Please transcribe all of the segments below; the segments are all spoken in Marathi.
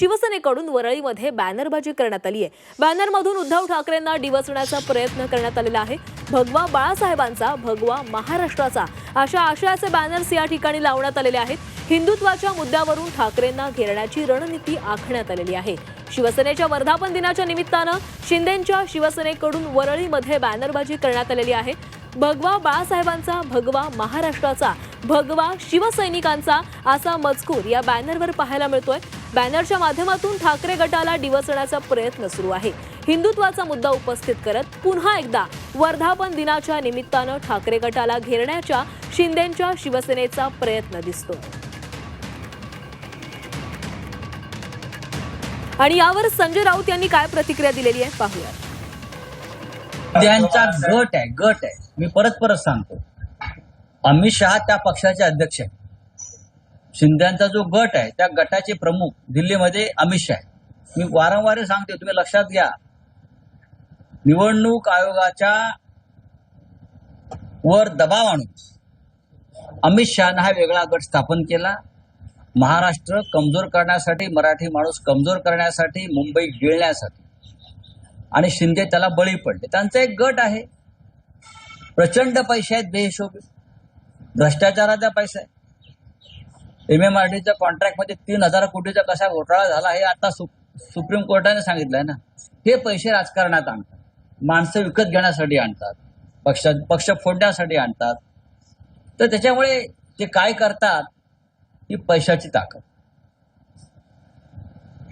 शिवसेनेकडून वरळीमध्ये बॅनरबाजी करण्यात आली आहे. बॅनरमधून उद्धव ठाकरेंना डिवचण्याचा प्रयत्न करण्यात आलेला आहे. भगवा बाळासाहेबांचा भगवा महाराष्ट्राचा अशा आशयाचे बॅनर्स या ठिकाणी लावण्यात आलेले आहेत. हिंदुत्वाच्या मुद्द्यावरून ठाकरेंना घेरण्याची रणनीती आखण्यात आलेली आहे. शिवसेनेच्या वर्धापन दिनाच्या निमित्तानं शिंदेंच्या शिवसेनेकडून वरळीमध्ये बॅनरबाजी करण्यात आलेली आहे. भगवा बाळासाहेबांचा भगवा महाराष्ट्राचा भगवा शिवसैनिकांचा असा मजकूर या बॅनरवर पाहायला मिळतोय. बॅनरच्या माध्यमातून ठाकरे गटाला डिवचण्याचा प्रयत्न सुरू आहे. हिंदुत्वाचा मुद्दा उपस्थित करत पुन्हा एकदा वर्धापन दिनाच्या निमित्तानं ठाकरे गटाला घेरण्याच्या शिंदेंच्या शिवसेनेचा प्रयत्न दिसतो. आणि यावर संजय राऊत यांनी काय प्रतिक्रिया दिलेली आहे पाहूया त्यांचा गट आहे गट आहे. मी परत परत सांगतो. अमित शहा त्या पक्षाचे अध्यक्ष आहेत. शिंद्यांचा जो गट आहे त्या गटाचे प्रमुख दिल्लीमध्ये अमित शहा आहे मी वारंवार सांगते तुम्ही लक्षात घ्या. निवडणूक आयोगाच्या वर दबाव आणून अमित शहानं हा वेगळा गट स्थापन केला. महाराष्ट्र कमजोर करण्यासाठी मराठी माणूस कमजोर करण्यासाठी मुंबई गिळण्यासाठी. आणि शिंदे त्याला बळी पडले. त्यांचा एक गट आहे. प्रचंड पैसे आहेत बेहिशोबी. भ्रष्टाचाराचा पैसा आहे. एम एम आर डीच्या कॉन्ट्रॅक्टमध्ये तीन हजार कोटीचा कसा घोटाळा झाला हे आता सु, सुप्रीम कोर्टाने सांगितलंय ना. हे पैसे राजकारणात आणतात. माणसं विकत घेण्यासाठी आणतात. पक्ष पक्ष फोडण्यासाठी आणतात. तर त्याच्यामुळे ते काय करतात ही पैशाची ताकद.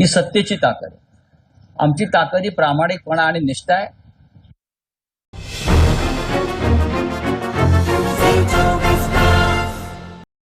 ही सत्तेची ताकद आमची ताकद ही प्रामाणिकपणा आणि निष्ठा आहे.